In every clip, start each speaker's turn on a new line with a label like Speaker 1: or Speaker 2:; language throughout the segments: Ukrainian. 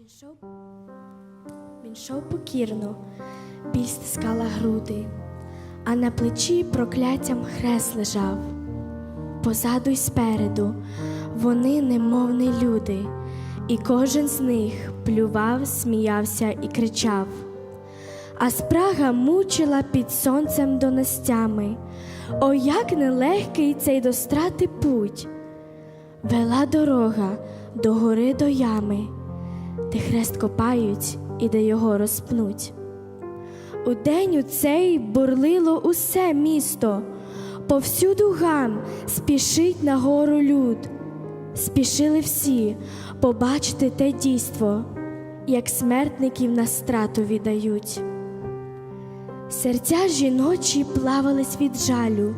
Speaker 1: Він йшов, він йшов покірно, біль стискала груди, а на плечі прокляттям хрест лежав. Позаду й спереду вони немов не люди, і кожен з них плював, сміявся і кричав. А спрага мучила під сонцем донестями. О, як нелегкий цей до страти путь! Вела дорога до гори до ями, де хрест копають і де його розпнуть. У день у цей бурлило усе місто, повсюду гам спішить на гору люд. Спішили всі побачити те дійство, як смертників на страту віддають. Серця жіночі плавались від жалю,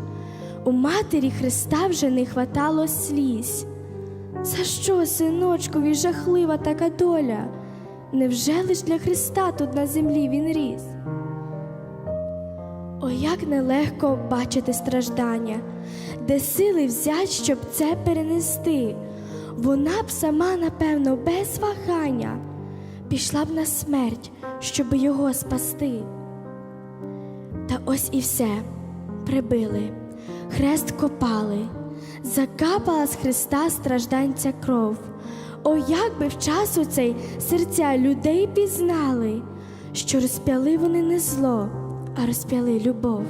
Speaker 1: у матері Христа вже не хватало сліз. За що, синочкові, жахлива така доля? Невже лиш для Христа тут на землі він ріс? О, як нелегко бачити страждання, де сили взять, щоб це перенести. Вона б сама, напевно, без вагання пішла б на смерть, щоб його спасти. Та ось і все прибили, хрест копали, закапала з Христа стражданця кров. О, як би в часу цей серця людей пізнали, що розп'яли вони не зло, а розп'яли любов.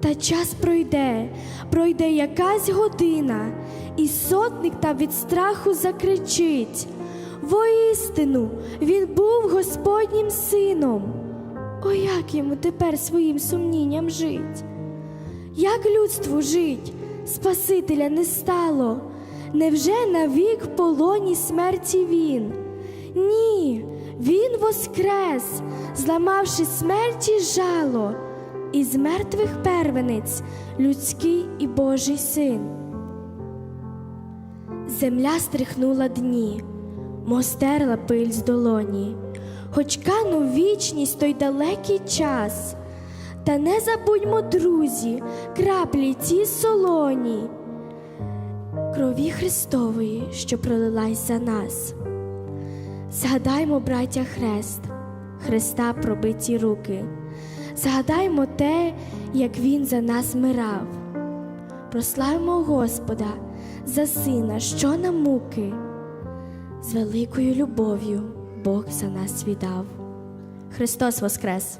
Speaker 1: Та час пройде, пройде якась година, і сотник та від страху закричить Воістину він був Господнім сином. О, як йому тепер своїм сумнінням жить? Як людству жить, Спасителя не стало? Невже навік в полоні смерті він? Ні, він воскрес, зламавши смерті жало, із мертвих первенець людський і Божий син. Земля стрихнула дні, мостерла пиль з долоні, хоч канув вічність той далекий час. Та не забудьмо, друзі, краплі ті солоні, крові Христової, що пролилась за нас. Згадаймо, браття, хрест, Христа пробиті руки, згадаймо те, як Він за нас мирав. Прославимо Господа за сина, що на муки, з великою любов'ю Бог за нас віддав. Христос Воскрес!